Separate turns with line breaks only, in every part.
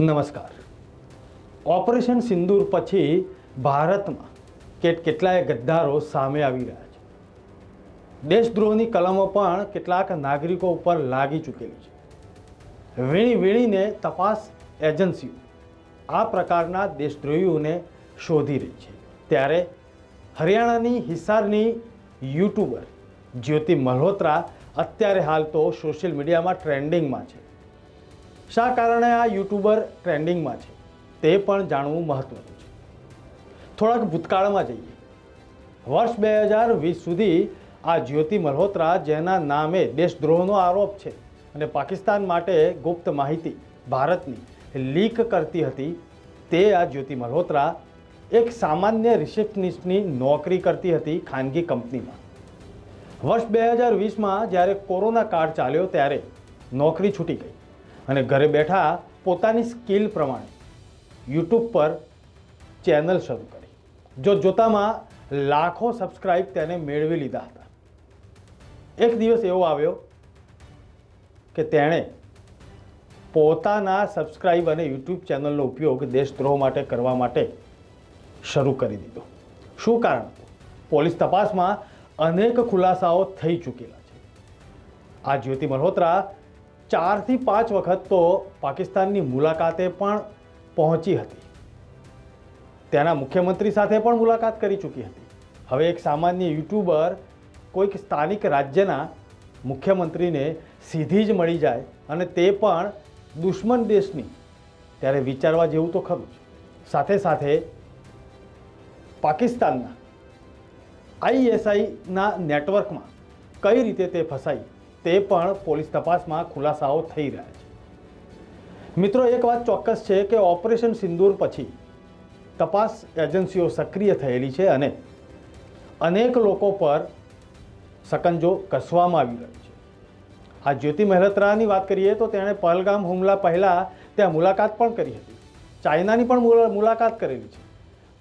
નમસ્કાર. ઓપરેશન સિંદૂર પછી ભારતમાં કેટ કેટલાય ગદ્દારો સામે આવી રહ્યા છે. દેશદ્રોહની કલમો પણ કેટલાક નાગરિકો ઉપર લાગી ચૂકેલી છે. વીણી વીણીને તપાસ એજન્સીઓ આ પ્રકારના દેશદ્રોહીઓને શોધી રહી છે. ત્યારે હરિયાણાની હિસારની યુટ્યુબર જ્યોતિ મલ્હોત્રા અત્યારે હાલ તો સોશિયલ મીડિયામાં ટ્રેન્ડિંગમાં છે. શા કારણે આ યુટ્યુબર ટ્રેન્ડિંગમાં છે? તે પણ જાણવું મહત્વનું છે. થોડાક ભૂતકાળમાં જઈએ. વર્ષ બે હજાર વીસ સુધી આ જ્યોતિ મલ્હોત્રા, જેના નામે દેશદ્રોહનો આરોપ છે અને પાકિસ્તાન માટે ગુપ્ત માહિતી ભારતની લીક કરતી હતી, તે આ જ્યોતિ મલ્હોત્રા એક સામાન્ય રિસેપ્શનિસ્ટની નોકરી કરતી હતી ખાનગી કંપનીમાં. વર્ષ બે હજાર વીસમાં જ્યારે કોરોના કાળ ચાલ્યો ત્યારે નોકરી છૂટી ગઈ. અને ઘરે બેઠા પોતાની સ્કિલ પ્રમાણે યુટ્યુબ પર ચેનલ શરૂ કરી. જો જોતામાં લાખો સબસ્ક્રાઇબ તેને મેળવી લીધા હતા. એક દિવસ એવો આવ્યો કે તેણે પોતાના સબસ્ક્રાઇબ અને યુટ્યુબ ચેનલનો ઉપયોગ દેશદ્રોહ માટે કરવા માટે શરૂ કરી દીધો. શું કારણ પોલીસ તપાસમાં અનેક ખુલાસાઓ થઈ ચૂકેલા છે. આ જ્યોતિ મલ્હોત્રા ચારથી પાંચ વખત તો પાકિસ્તાનની મુલાકાતે પણ પહોંચી હતી. ત્યાંના મુખ્યમંત્રી સાથે પણ મુલાકાત કરી ચૂકી હતી. હવે એક સામાન્ય યુટ્યુબર કોઈક સ્થાનિક રાજ્યના મુખ્યમંત્રીને સીધી જ મળી જાય અને તે પણ દુશ્મન દેશની. ત્યારે વિચારવા જેવું તો ખરું જ. સાથે સાથે પાકિસ્તાનના આઈએસઆઈના નેટવર્કમાં કઈ રીતે તે ફસાઈ? તે પણ પોલીસ તપાસમાં ખુલાસાઓ થઈ રહ્યા છે. મિત્રો, એક વાત ચોક્કસ છે કે ઓપરેશન સિંદૂર પછી તપાસ એજન્સીઓ સક્રિય થયેલી છે અને અનેક લોકો પર સકંજો કસવામાં આવી રહ્યો છે. આ જ્યોતિ મહેલત્રાની વાત કરીએ તો તેણે પહલગામ હુમલા પહેલાં ત્યાં મુલાકાત પણ કરી હતી. ચાઇનાની પણ મુલાકાત કરેલી છે.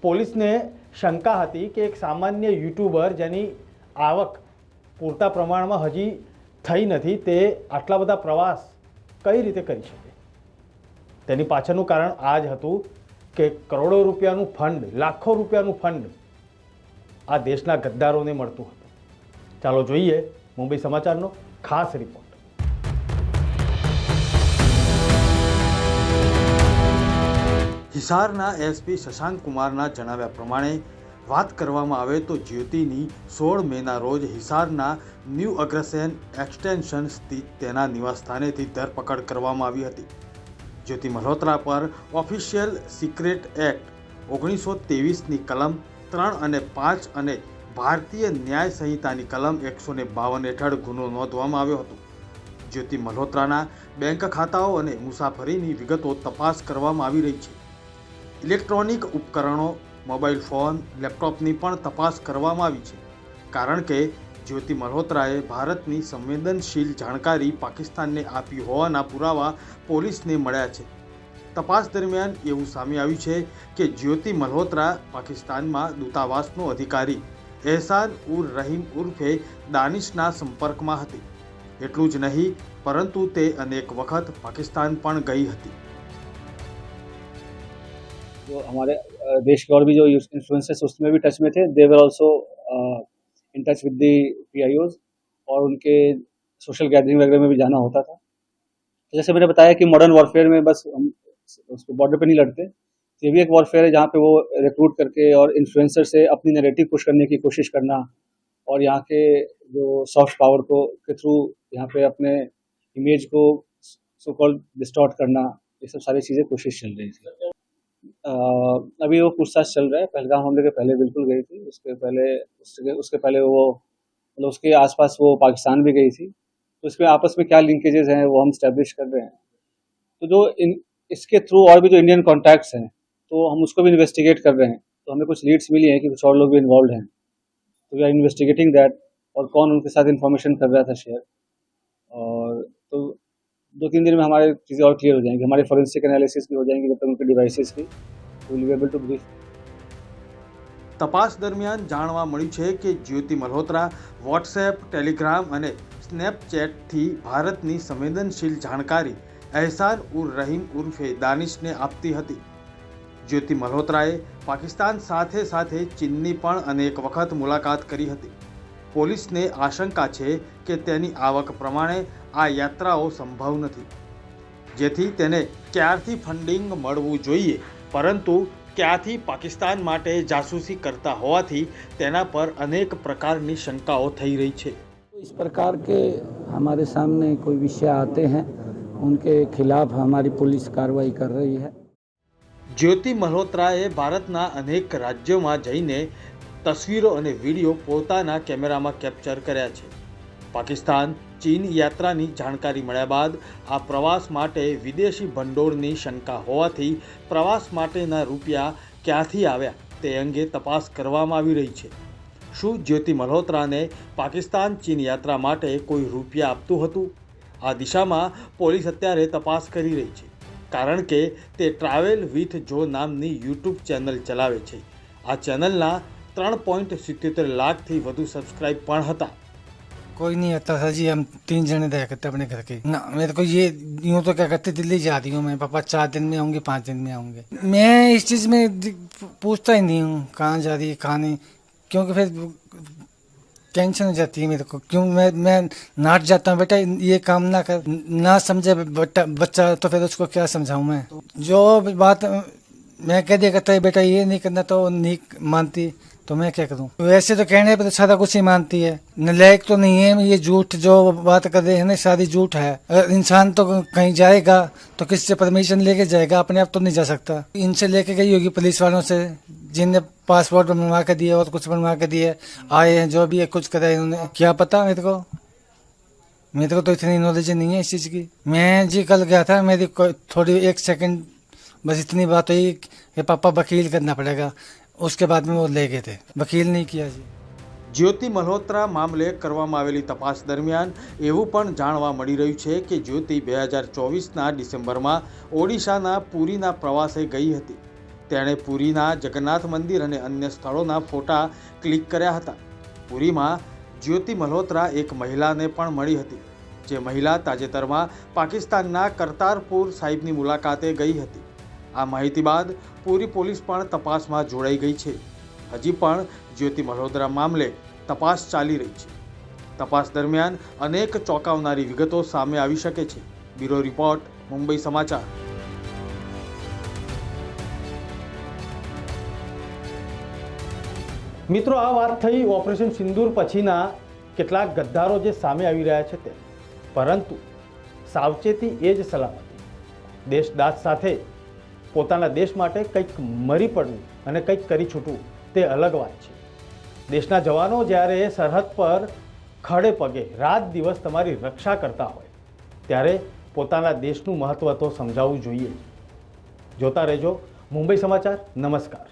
પોલીસને શંકા હતી કે એક સામાન્ય યુટ્યુબર જેની આવક પૂરતા પ્રમાણમાં હજી થઈ નથી, તે આટલા બધા પ્રવાસ કઈ રીતે કરી શકે? તેની પાછળનું કારણ આ જ હતું કે કરોડો રૂપિયાનું ફંડ, લાખો રૂપિયાનું ફંડ આ દેશના ગદ્દારોને મળતું હતું. ચાલો જોઈએ મુંબઈ સમાચારનો ખાસ રિપોર્ટ હિસારના એસપી શશાંક કુમારના જણાવ્યા પ્રમાણે વાત કરવામાં આવે તો જ્યોતિની સોળ મેના રોજ હિસારના ન્યૂ અગ્રસેન એક્સટેન્શન સ્થિત તેના નિવાસસ્થાનેથી ધરપકડ કરવામાં આવી હતી. જ્યોતિ મલ્હોત્રા પર ઓફિશિયલ સિક્રેટ એક્ટ ઓગણીસો ત્રેવીસની કલમ ત્રણ અને પાંચ અને ભારતીય ન્યાય સંહિતાની કલમ એકસો ને બાવન હેઠળ ગુનો નોંધવામાં આવ્યો હતો. જ્યોતિ મલ્હોત્રાના બેંક ખાતાઓ અને મુસાફરીની વિગતો તપાસ કરવામાં આવી રહી છે. ઇલેક્ટ્રોનિક ઉપકરણો મોબાઈલ ફોન, લેપટોપની પણ તપાસ કરવામાં આવી છે. કારણ કે જ્યોતિ મલ્હોત્રાએ ભારતની સંવેદનશીલ જાણકારી પાકિસ્તાનને આપી હોવાના પુરાવા પોલીસને મળ્યા છે. તપાસ દરમિયાન એવું સામે આવ્યું છે કે જ્યોતિ મલ્હોત્રા પાકિસ્તાનમાં દૂતાવાસનો અધિકારી, એહસાન ઉર રહીમ ઉર્ફે દાનિશના સંપર્કમાં હતી. એટલું જ નહીં, પરંતુ તે અનેક વખત પાકિસ્તાન પણ ગઈ હતી.
અમારે देश के और भी जो इन्फ्लुएंसर्स उसमें भी टच में थे। They were also in touch with the P और उनके सोशल गैदरिंग वगैरह में भी जाना होता था। तो जैसे मैंने बताया कि मॉडर्न वॉरफेयर में बस हम उसको बॉर्डर पे नहीं लड़ते। तो ये भी एक वॉरफेयर है जहाँ पे वो रिक्रूट करके और इन्फ्लुएंसर से अपनी नैरेटिव पुश करने की कोशिश करना और यहाँ के जो सॉफ्ट पावर को, के थ्रू यहाँ पे अपने इमेज को सो कॉल्ड डिस्टॉर्ट करना, ये सब सारी चीज़ें कोशिश चल रही थी। अभी वो पूछताछ चल रहा है। पहलगाम हमले के पहले बिल्कुल गई थी। उसके पहले, उसके उसके पहले वो मतलब उसके आसपास वो पाकिस्तान भी गई थी। तो इसमें आपस में क्या लिंकेजेस हैं, वो हम स्टैब्लिश कर रहे हैं। तो जो इन, इसके थ्रू और भी जो इंडियन कॉन्टैक्ट्स हैं तो हम उसको भी इन्वेस्टिगेट कर रहे हैं। तो हमें कुछ लीड्स मिली हैं कि कुछ और लोग भी इन्वॉल्व हैं। तो वी आर इन्वेस्टिगेटिंग दैट और कौन उनके साथ इन्फॉर्मेशन कर रहा था शेयर और तो दो तीन दिन में हमारे चीज़ें और क्लियर हो जाएंगी हमारे फॉरेंसिक एनालिसिस भी हो जाएंगे जब तक उनके डिवाइसेस की will be able to brief
તપાસ દરમિયાન જાણવા મળ્યું છે કે જ્યોતિ મલ્હોત્રા વોટ્સએપ ટેલિગ્રામ અને સ્નેપચેટથી ભારતની સંવેદનશીલ જાણકારી અહેસાન ઉર રહીમ ઉર્ફે દાનિશને આપતી હતી જ્યોતિ મલ્હોત્રાએ પાકિસ્તાન સાથે સાથે ચીનની પણ અનેક વખત મુલાકાત કરી હતી પોલીસને આશંકા છે કે તેની આવક પ્રમાણે આ યાત્રાઓ સંભવ નથી જેથી તેને ક્યારથી ફંડિંગ મળવું જોઈએ પરંતુ ક્યાંથી પાકિસ્તાન માટે જાસૂસી કરતા હોવાથી તેના પર અનેક પ્રકારની શંકાઓ થઈ રહી છે
इस प्रकार के हमारे सामने कोई विषय आते हैं उनके खिलाफ हमारी पुलिस कार्रवाई कर रही है
જ્યોતિ મલ્હોત્રાએ ભારતના અનેક રાજ્યોમાં જઈને તસવીરો અને વીડિયો પોતાના કેમેરામાં કેપ્ચર કર્યા છે. પાકિસ્તાન, ચીન યાત્રાની જાણકારી મળ્યા બાદ આ પ્રવાસ માટે વિદેશી ભંડોળની શંકા હોવાથી પ્રવાસ માટેના રૂપિયા ક્યાંથી આવ્યા તે અંગે તપાસ કરવામાં આવી રહી છે. શું જ્યોતિ મલ્હોત્રાને પાકિસ્તાન ચીન યાત્રા માટે કોઈ રૂપિયા આપતું હતું? આ દિશામાં પોલીસ અત્યારે તપાસ કરી રહી છે. કારણ કે તે ટ્રાવેલ વિથ જો નામની યુટ્યુબ ચેનલ ચલાવે છે. આ ચેનલના ત્રણ પોઈન્ટ સિત્યોતેર લાખથી વધુ સબસ્ક્રાઇબ પણ હતા
कोई नहीं आता था जी हम तीन जने रह करते अपने घर के ना मेरे को ये यूँ तो क्या करते दिल्ली जा रही हूँ मैं पापा चार दिन में आऊँगे पाँच दिन में आऊँगे मैं इस चीज़ में दि- पूछता ही नहीं हूँ कहाँ जा रही है कहाँ नहीं क्योंकि फिर टेंशन हो जाती है मेरे को क्यों मैं मैं नाट जाता हूँ बेटा ये काम ना कर ना समझे बच्चा बच्चा तो फिर उसको क्या समझाऊँ मैं जो बात मैं कह दिया करता है बेटा ये नहीं करना तो नहीं मानती तो मैं क्या करूँ? वैसे तो कहने पर तो सारा कुछ ही मानती है। नलायक तो नहीं है, ये झूठ जो बात कर रहे हैं ना, सारी झूठ है। अगर इंसान तो कहीं जाएगा तो किससे परमिशन लेके जाएगा? अपने आप तो नहीं जा सकता। इनसे लेके गई होगी पुलिस वालों से, जिनने पासपोर्ट बनवा के दिए और कुछ बनवा के दिए आए हैं, जो भी है, कुछ करा इन्होंने क्या पता मेरे को? मेरे को तो इतनी नॉलेज नहीं है इस चीज़ की। मैं जी कल गया था, मेरी थोड़ी एक सेकंड बस इतनी बात हुई कि पापा वकील करना पड़ेगा। उसके बाद में वो ले गए थे वकील नहीं किया जी
જ્યોતિ મલ્હોત્રા મામલે કરવામાં આવેલી તપાસ દરમિયાન એવું પણ જાણવા મળી રહ્યું છે કે જ્યોતિ બે હજાર ચોવીસના ડિસેમ્બરમાં ઓડિશાના પુરીના પ્રવાસે ગઈ હતી તેણે પુરીના જગન્નાથ મંદિર અને અન્ય સ્થળોના ફોટા ક્લિક કર્યા હતા પુરીમાં જ્યોતિ મલ્હોત્રા એક મહિલાને પણ મળી હતી જે મહિલા તાજેતરમાં પાકિસ્તાનના કરતારપુર સાહિબની મુલાકાતે ગઈ હતી આ માહિતી બાદ પૂરી પોલીસ પણ તપાસમાં જોડાઈ ગઈ છે. હજી પણ જ્યોતિ મલ્હોત્રા મામલે તપાસ ચાલી રહી છે. તપાસ દરમિયાન અનેક ચોંકાવનારી વિગતો સામે આવી શકે છે. બ્યુરો રિપોર્ટ, મુંબઈ સમાચાર. મિત્રો, આ વાત થઈ ઓપરેશન સિંદૂર પછીના કેટલાક ગદ્દારો જે સામે આવી રહ્યા છે તે. પરંતુ સાવચેતી એ જ સલામતી. દેશદાસ સાથે પોતાના દેશ માટે કંઈક મરી પડવું અને કંઈક કરી છૂટવું, તે અલગ વાત છે. દેશના જવાનો જ્યારે સરહદ પર ખડે પગે રાત દિવસ તમારી રક્ષા કરતા હોય, ત્યારે પોતાના દેશનું મહત્ત્વ તો સમજાવવું જોઈએ. જોતા રહેજો. મુંબઈ સમાચાર, નમસ્કાર.